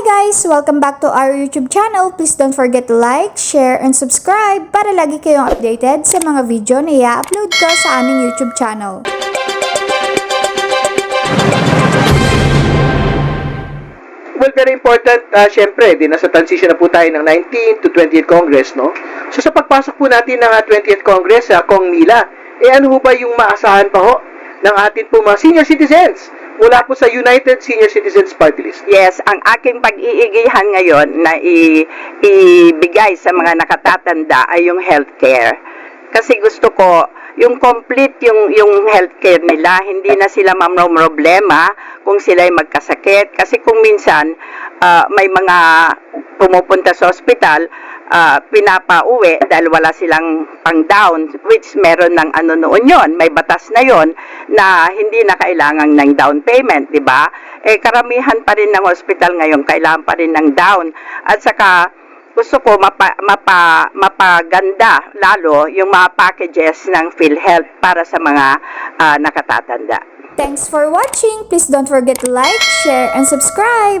guys! Welcome back to our YouTube channel. Please don't forget to like, share, and subscribe para lagi kayong updated sa mga video na i-upload ko sa aming YouTube channel. Well, very important, uh, syempre, di nasa transition na po tayo ng 19th to 20th Congress, no? So, sa pagpasok po natin ng uh, 20th Congress, sa Kong Mila, eh ano ba yung maasahan pa ho ng atin po mga senior citizens mula po sa United Senior Citizens Party List? Yes, ang aking pag-iigihan ngayon na i- ibigay sa mga nakatatanda ay yung healthcare. Kasi gusto ko yung complete yung yung healthcare nila, hindi na sila problema kung sila ay magkasakit kasi kung minsan ah, may mga pumupunta sa ospital ah, pinapauwi dahil wala silang pang down which meron ng ano noon yon may batas na yon na hindi na kailangan ng down payment di ba eh karamihan pa rin ng hospital ngayon kailangan pa rin ng down at saka gusto ko mapa, mapa, mapaganda lalo yung mga packages ng PhilHealth para sa mga ah, nakatatanda. Thanks for watching! Please don't forget to like, share, and subscribe!